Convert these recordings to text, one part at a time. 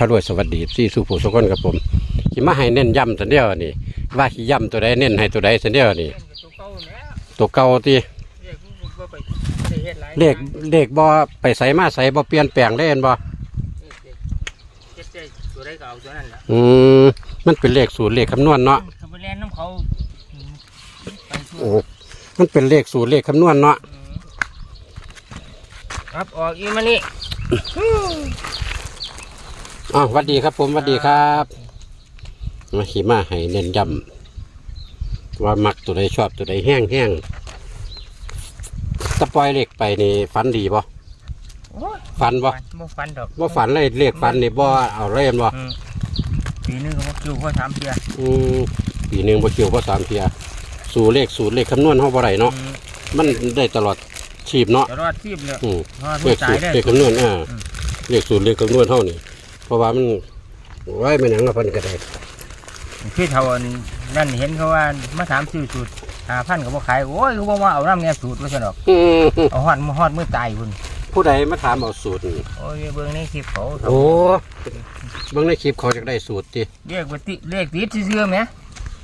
พระรวยสวัสดีที่สุผู้สุคนกับผมสิมาให้เน้นย้ำตัวเดียวนี่ ว่าสิย้ำตัวใดเน้นให้ตัวใดตัวเดียวนี่ ตัวเก่าแล้วตัวเก่าที่เรียกบ่ไปได้เฮ็ดหลายเลขเลขบ่ไปใส่มาใส่บ่เปลี่ยนแปลงได้เห็นบ่เฮ็ดได้ตัวใดก็เอาตัวนั้นล่ะอืมมันเป็นเลขสูตรเลขคำนวณเนาะเขาไปเล่นน้ำเขาไปทั่วโอ้มันเป็นเลขสูตรเลขคำนวณเนาะอืมครับออกอีมานี่ อ้าวสวัสดีครับ ผมสวัสดีครับ มาขี่มาให้เน้นย้ำว่ามักตัวใดชอบตัวใดแห้งแห้งตะปล่อยเลขไปนี่ฝันดีบ่โอ้ยฝันบ่บ่ฟันดอกบ่ฝันเลยเลขฝันนี่บ่เอาเล่นบ่อืมปีนึงก็บ่คิวพอสามเทื่ออืมปีหนึ่งบ่เกี่ยวก็สามเทียสู่เลขสูตรเลขคำนวณเฮาบ่ได้เนาะอืมมันได้ตลอดชีพเนาะจะรอดทีบเลยอืมรอดเลผู้ขตาสูยตรได้เลขคำนวณอ่าอืมเลขสูตรเลขคำนวณเฮานี่ เพราะว่ามันไว้มันหยังละเพิ่นก็ได้คือเท่าอันนั่นเห็นเขาว่ามาถามซื้อสูตรหาพันก็บ่ขายโอ้ยเขาบอกว่าเอาน้ำเนี่ยสูตรว่าซั่นดอกอืมเอาฮอดฮอดมือตายพุ่นผู้ใดมาถามเอาสูตรนี่โอ้ยเบิ่งในคลิปเขาโอ้เบิ่งในคลิปเขาจะได้สูตรติเรียกว่าติเลขติดซื่อๆไหม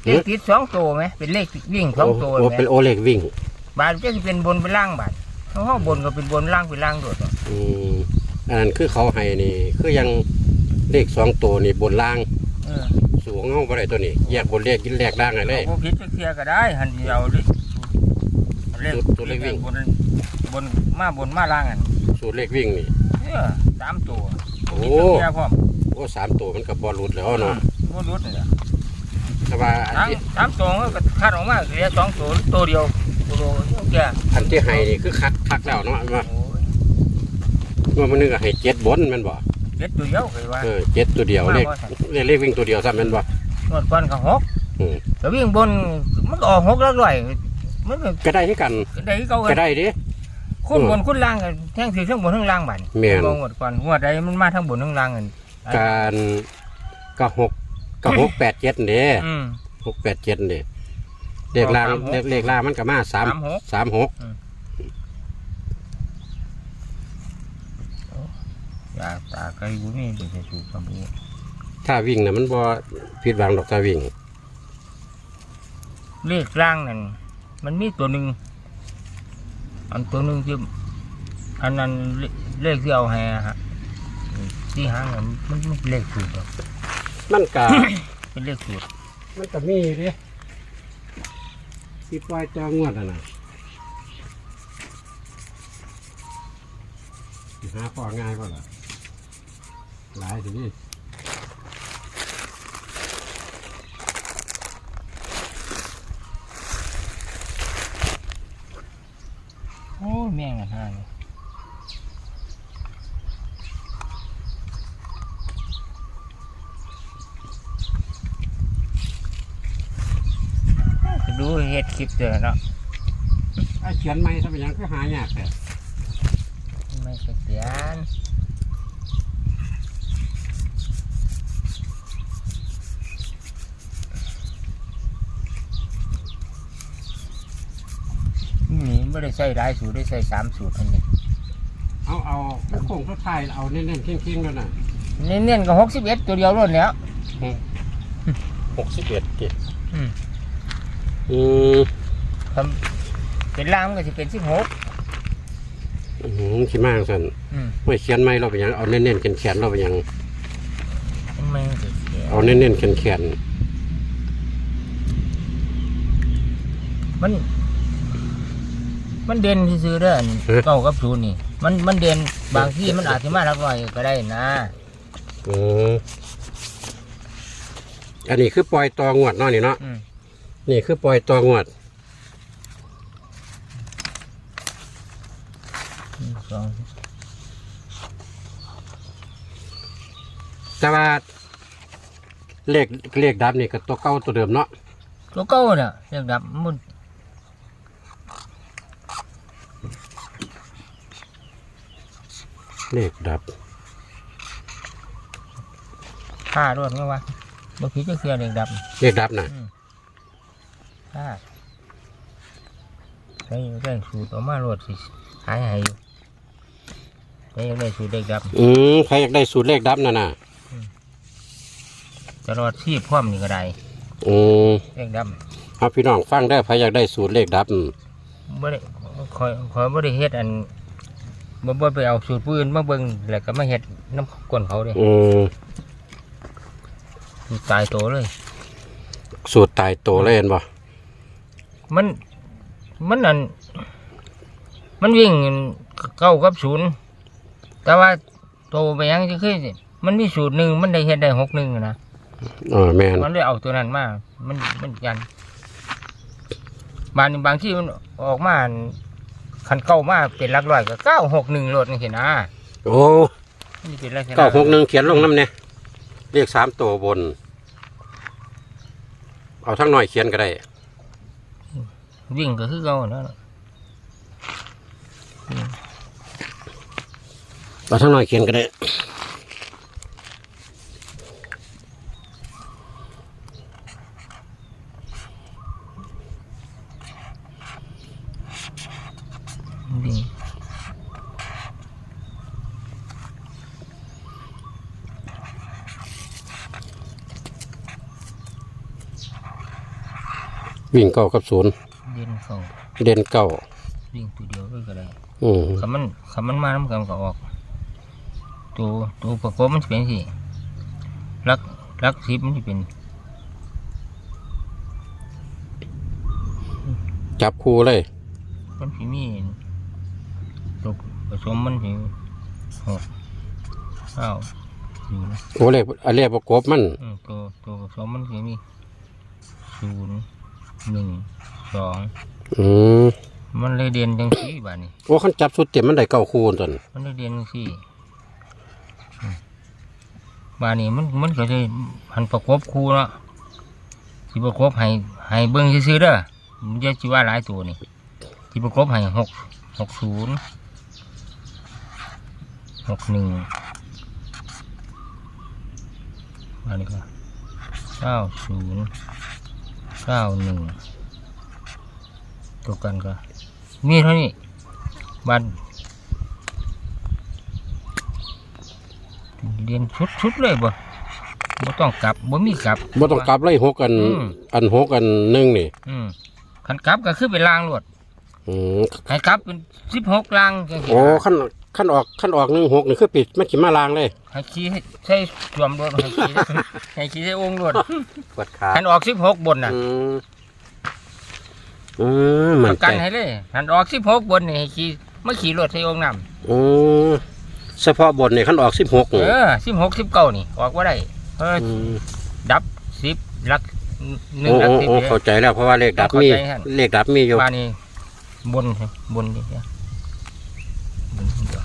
หึเลขติดสองตัวไหมเป็นเลขวิ่งสองตัวโอ้ไหมเป็นโอเลขวิ่งบาทจะเป็นบนเป็นล่างบาทเขาห้าบนก็เป็นบนล่างเป็นล่างโดดเนาะอืมอันนั้นคือเขาให้นี่คือยัง เลขสองตัวนี่บนล่าง เออสูงเฮาบ่ได้ตัวนี้แยกบนเลขกินแลกล่างให้เลย เอาผิดจะเคลียร์ก็ได้หันที่เอาดิเลขตัวเลขวิ่ง บนบนมาบนมาล่างอันสูตรเลขวิ่งนี่ เออสามตัวโอ้ผิดจะเคลียร์พร้อมโอ้สามตัวมันกับบอลรุดแล้วเนาะบ่รุดนี่ล่ะแต่ว่าอันสามที่สามตัวก็คาดออกมาเหลือสองตัวตัวเดียวตัวเดียวเคลียร์อันที่ให้นี่คือคัดคักแล้วเนาะว่าโอ้ยว่ามันนึกว่าให้เจ็ดบนแมันบ่เจ็ดตัวเดียวเคยว่า เออเจ็ดตัวเดียวเลขว่าว่าเลขเลขวิ่งตัวเดียวซ้ำแมันบ่งวดก่อนก็หกอืมแต่วิ่งบนมันก็ออกหกแล้วด้วยมันก็ก็ได้ที่กันได้เขาก็ได้ดิ คุณบนคุณล่างกันแท่งถือทั้งบนทั้งล่างบัดแม่นงงหมดก่อนหัวใดมันมาทั้งบนทั้งล่างกันการก็หกก็หกแปดเจ็ดเด้อืม หกแปดเจ็ดเด้เลขล่างสามหกเลขเลขล่างมันก็มาสามสามหก สามหกอ ยากตาไกลกูนี่เป็นจะถูกคำนี้ถ้าวิ่งน่ะมันบ่ผิดหวังดอกถ้าวิ่ง เลขล่างนั่นมันมีตัวหนึ่งอันตัวหนึ่งที่อันนั้นเลเลขที่เอาให้อะฮะที่หางอะมันมันเป็นเลขสูตรหรอกมันก็เป็นเลขสูตรมันก็มีดิที่ปล่อยจองวดอะนะสิหาพอง่ายป่ะล่ะ หลายสินี่โอ้ยแม่งกันห่าเลยดูเฮ็ดคลิปเจอเนาะไอ้เขียนไม่ทำไมยังก็หายากแต่ไม่เสียนนี่ ไม่ได้ใส่หลายสูตรได้ใส่สามสูตรเท่านี้ เอาเอามันคงเขาทายเอาเน้นๆเข่งๆแล้วน่ะ เน้นๆก็หกสิบเอ็ดตัวเดียวรุ่นแล้วหกสิบเอ็ดกิอืมอืมทำเป็นล่างมันก็จะเป็นสิบหกอืมขี้มากสันอืมไม่เขียนไม่เราไปยังเอาเน้นๆแขนๆเราไปยังทำไมมันจะเสียเอาเน้นๆแขนมัน มันเด่นซื่อๆเด้ออันเก้ากับศูนย์นี่ มันมันเด่นบางที่มันอาจจะมาหลักร้อยก็ได้นะๆอืมอันนี้คือปล่อยตองวดเนาะนี่เนาะอืมนี่คือปล่อยตองวดหนึ่งสองแต่ว่าเลขเลขดับนี่ก็ตัวเก่าตัวเดิมเนาะตัวเก้าเนี่ยเรียกดับมัน เลขดับห้ารวดไงวะบางทีจะเคลียร์เรียกดับเลขดับน่ะห้าใช้ได้สูตรออกมารวดสิหายหายอยู่ใช้ได้สูตรเรียกดับ อืมใครอยากได้สูตรเลขดับน่ะน่ะอืมตลอดที่พร้อมนี่ก็ได้อืมเลขดเอาพี่น้องฟังได้อใครอยากได้สูตรเลขดับอืมำบ่ได้คอยคอยบ่ได้เฮ็ดอัน บ่บ่ไปเอาสูตรปืนมาเบิ่งแล้วก็มาเฮ็ดน้ำก้นเขาเด้อืมตายโตเลย สูตรตายโตเลยเห็นบ่มัน มันอันมันวิ่งเก้ากับศูนย์แต่ว่าโตไปยังจะคือมันมีสูตรหนึ่งมันได้เฮ็ดได้หกหนึ่งนะเออแม่นมันเลยเอาตัวนั้นมามันมันยันบางบางที่มันออกมา คันเก้ามาเป็นหลักร้อยก็เก้าหกหนึ่งรถนี่สินะโอ้นี่เป็นลักษณะเก้าหกหนึ่งเขียนลงน้ำเนี่ยเลขสามตัวบน เอาทั้งหน่อยเขียนก็ได้ วิ่งก็คือเก้านะเอาทั้งหน่อยเขียนก็ได้ วิ่ง วิ่งเก้ากับศูนย์เดินเข้าเด่นเก้าวิ่งตัวเดียวด้วยก็ได้อืมคำมันคำมันมาน้ำกันก็ออก ตัวตัวประกอบมันจะเป็นสิลักลักสิบมันจะเป็น จับคู่เลย มันสิมีตัวผสมมันสิหกเก้าศูนย์โอ้เลขอันเลขประกบมันอืมตัวตัวผสมมันสิมีศูนย์ หนึ่งสองอืมมันเลยเด่นจังสี่บาทนี่โอ้ขันจับสุดเต็มมันได้เก้าคู่ตวนมันเลยเด่นจังสี่อืมบาทนี่มันมันก็จะหันประกบคู่เนาะที่ประกบให้ให้เบิ้งซื้อๆเด้อมันจะจิว่าหลายตัวนี่ที่ประกบให้หกหกศูนย์หกหนึ่งอันนี้ก็เก้าศูนย์ เก้าหนึ่งตัวกันก็มีเท่านี้บัตรเรียนชุดชุดๆเลยบ่บ่ต้องกลับบ่มีกลับ บ่ต้องกลับเลยหกอัน อืม อันหกอันหนึ่งนี่อืมขันกลับก็คือเป็นรางรวดอืมให้กลับเป็นสิบหกรางจังซี่โอ้นะขั้น ขั้นออกขั้นออกหนึ่งหกนี่คือปิดมันขีมาลางเลยให้ขี่ให้ใช้สวมรถให้ขี่ให้ขี่ใช้องค์รถปวดขาขันออกสิบหกบนน่ะอืมอืมมัปนระกันให้เลยขันออกสิบหกบนนี่ให้ขี่ไม่ขี่รถใช้องค์นอืมเฉพาะบทนี่ขั้นออกสิบหกำเออสิบหกสิบเก้านี่ ออกว่าได้เพราะมดับสิบลักหนึ่โอ้งลักโอ้สิบโอ้เนี่ยเข้าใจแล้วเพราะว่าเลขดับมีเข้าใจฮะ เลขดับมีอยู่บ้านนี้บนบนนี่เนี่ยบนเดียว เ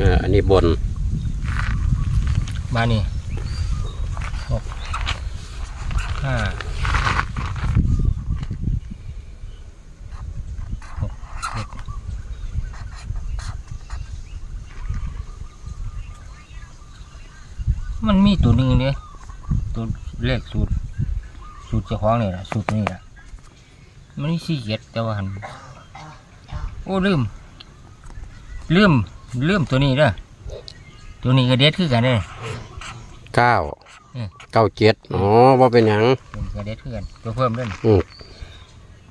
อออันนี้บนบ้านนี้หกห้าหกเจ็ดมันมีตัวหนึ่งเนี่ยตัวเลขสูตร สูตรเจ้าของนี่แหละสูตรนี่แหละมันนี่สี่เจ็ดแต่ว่าหันโอ้ลืมลืม ลืมตัวนี้เด้อตัวนี้ก็เด็ดคือกันเด้อเก้าอืมเก้าเจ็ดอ๋อว่าเป็นหยังตัวนี้ก็เด็ดคือกันตัวเพิ่มเด้ออืม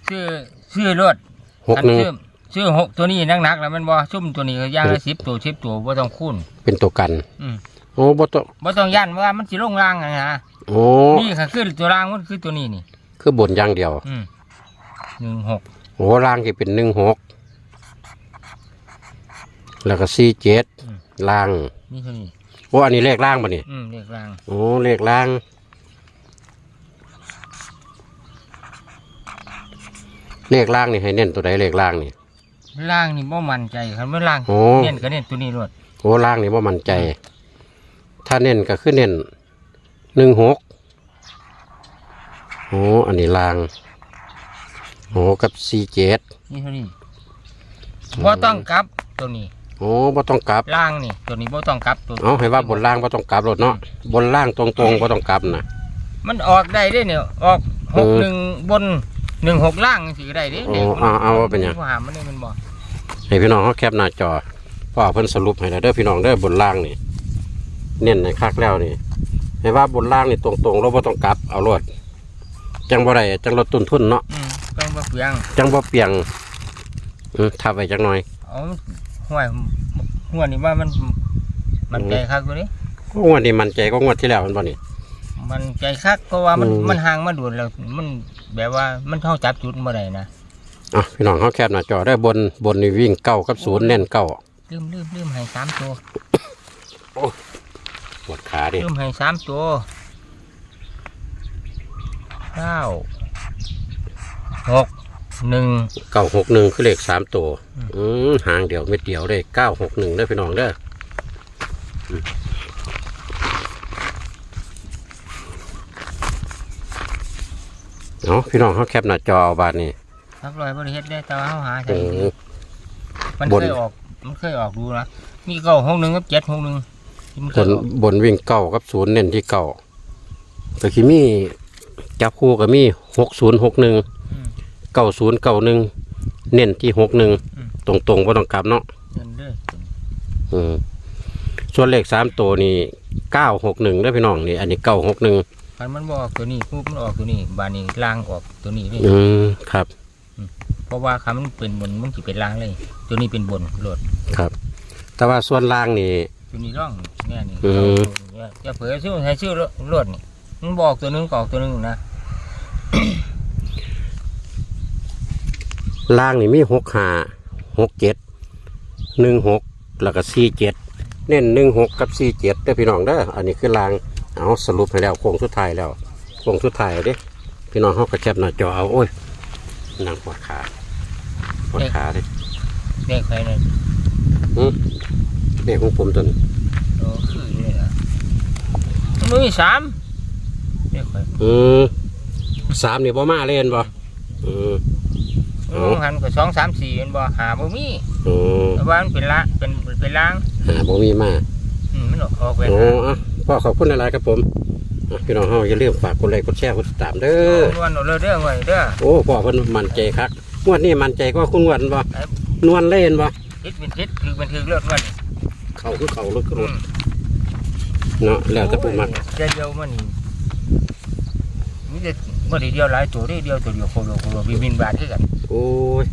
ชื่อชื่อรถหกหนึ่งชื่อชื่อหกตัวนี้นักหนักๆแล้วมันบ่ซุ่มตัวนี้ก็ย่างละสิบตัวสิบตัวบ่ต้องคูณเป็นตัวกัน อืมโอ้บ่ต้องบ่ต้องยันว่ามันสิลงรางอะนะโอ้นี่ค่ะคือตัวรางมันคือตัวนี้นี่ คือบนอย่างเดียวอืมหนึ่งหกโอ้ล่างที่เป็นหนึ่งหก แล้วก็สี่เจ็ดล่างนี่เท่านี้โอ้อันนี้เลขล่างป่ะนี่อืมเลขรางโอ้เลขล่าง เลขล่างนี่ให้เน้นตัวใดเลขล่างนี่ ล่างนี่บ่มั่นใจคันว่าล่างโอ้ เน้นก็เน้นตัวนี้รวดโอ้ล่างนี่ว่ามันใจ ถ้าเน้นก็คือเน้นหนึ่งหกโอ้อันนี้ล่างโอ้กับสี่เจ็ดนี่เท่านี้บ่ต้องกลับตัวนี้ โอ้บ่ต้องกลับ ล่างนี่ตัวนี้บ่ต้องกลับตัวเอาให้ว่าบนล่างบ่ต้องกลับรถเนาะบนล่างตรงๆบ่ต้องกลับนะมันออกได้เด้เนี่ยออกหกเออหนึ่งบนหนึ่งหกล่างสิก็ได้เด้โอ้เอาเอาว่าเป็นหยังผู้หามมันนี่มันบอกให้พี่น้องเขาแคปหน้าจอพ่อเพิ่นสรุปให้แล้วเด้อพี่น้องเด้อบนล่างนี่เน้นในคักแล้วนี่ให้ว่าบนล่างนี่ตรงๆเราบ่ต้องกลับเอารวดจังบ่ได้จังลดต้นทุนเนาะอืมเป็นบ่เปลียงจังบ่เปียงอืมทับไว้จังหน่อยเอา ห่วยหัวนี่ว่ามัน มันใจคักตัวนี้งวดนี้มันใจก็งวดที่แล้วมันบ่นี่มันใจคักเพราะว่ามันอืมมันห่างมาด่วนแล้วมันแบบว่ามันเท่าจับจุดบ่ได้นะอะพี่น้องเฮาแคบหน้าจอได้อบนบนนี่วิ่งเก้ากับศูนย์เน้นเก้าลืมลืมลืมให้สามตัวปวดขาดิลืมให้สามตัวเก้าหก หนึ่งเก้าหกหนึ่งคือเลขสามตัวอืมอืมหางเดียวเม็ดเดียวเลยเก้าหกหนึ่งเด้อพี่น้องเด้ออืมเอาพี่น้องเขาแคปหน้าจอเอาบาทนี่ทักลอยบริเฮ็ดได้แต่ว่าเขาหาใช่อืมมันบนเคยออก มันเคยออกดูนะมีเก้าหกหนึ่งกับเจ็ดหกหนึ่งที่มันเคบยนออกบนวิ่งเก้ากับศูนย์เน้นที่เก้าแต่คิมีจับคู่กับมีหกศูนย์หกหนึ่งอืม เก้าศูนย์เก้าหนึ่งเน้นที่หกหนึ่งอืมตรงตรงๆบ่ต้องกลับเนาะเดินเด้ออืมส่วนเลขสามตัวนี่เก้าหกหนึ่งได้อพี่น้องนี่อันนี้เก้าหกหนึ่งคันมันบออกตัวนี้ปุ๊บมันออกตัวนี้บานนี้ล่างออกตัวนี้เลยอืมครับ เพราะว่าคำมันเป็นบนมันจะเป็นล่างเลย ตัวนี้เป็นบนโหลดครับ แต่ว่าส่วนล่างนี่ตัวนี้ร่องเนี่ยนี่อืมจะเผยชื่อใช้ชื่อโหลดนี่มันบอกตัวหนึงก็ออกตัวหนึงนะ ล่างนี่มีหกห้าหกเจ็ดหนึ่งหกแล้วก็สี่เจ็ดเน้นหนึ่งหกกับสี่เจ็ดเด้อพี่น้องเด้ออันนี้คือล่างเอาสรุปให้แล้วโค้งสุดท้ายแล้วโค้งสุดท้ายเด้พี่น้องเขากระแคบหน้าจอเอาโอ้ยนั่งปวดขาปวดขาเลยเด็กใครเนี่ยเด็กของผมตัวนี้โอ้คืออยู่นี่นะมันมีสามเด็กใครอืมสามนี่บ่มาเล่นบ่อืม มันมองหันก็สองสามสี่มันบ่หาบ่มีอืมแต่ว่ามันเป็นละเป็นเป็นล่างหาบ่มีมาอืมมันออกออกเป็นโอ้อะพ่อขอบคุณอะไรครับผมอะพี่น้องเฮาอย่าลืมฝากกดไลค์กดแชร์กดติดตามเด้อนวลเอาเลยเด้อไว้เด้อโอ้พ่อเพิ่นมั่นใจคักงวดนี้มั่นใจก็คุณงวดบ่นวลเล่นบ่ทิศเป็นทิศคือเป็นคือเลือดมันเข้าคือเข้ารถคือรถเนาะแล้วแต่ผู้มักเดียวเดียวมันมี แต่เมื่อเดียวหลายตัวเดียวเดียวตัวเดียวโคโลโคโลบินบินบาทคือกันโอ้ย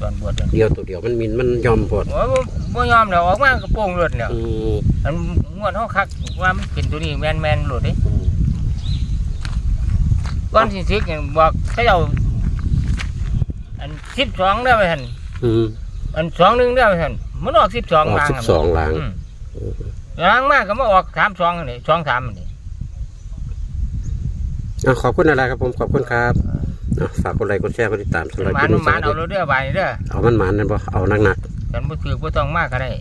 ตอนบวชนั่นเดียวตัวเดียวมันมินมันยอมพอดโอ้ยบ่บ่ยอมเดี๋ยวออกมากระโปรงเลือดเนี่ยอืมอันงวดเขาคักว่ามันเป็นตัวนี้แมนแมนๆหลุดเด้ก้อนสิสิกอย่างบอกเขาเจ้าอันสิบสองได้ไหมท่านอืมอันสองหนึ่งได้ไหมท่านมันออกสิบสองออกล้างสิบสองล้าง อืมล้างมากก็มาออกสามสองอันนี้สองสามอันนี้ อะขอบคุณอะไรครับผมขอบคุณครับอะฝากกดไลค์กดแชร์กดติดตามสำหรับหคมัลินปนี้สหมัวันสเอาดีเราเด้อไปเด้อเอามันหมันนั่นบ่เอานักหนักฉันบ่ถือบ่ต้องมากก็ได้ๆ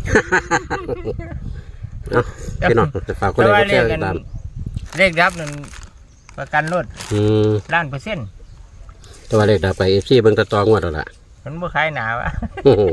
เอาพี่น้องฝากกดไลค์กดแชร์กดติดตามเลขรับนั่นประกันรถอืมล้านเปอร์เซ็นต์ตัวเลขดาไปเอฟซีเบิ่งแตะตองวดแล้วล่ะมันบ่ขายหนาวะ โอ้โห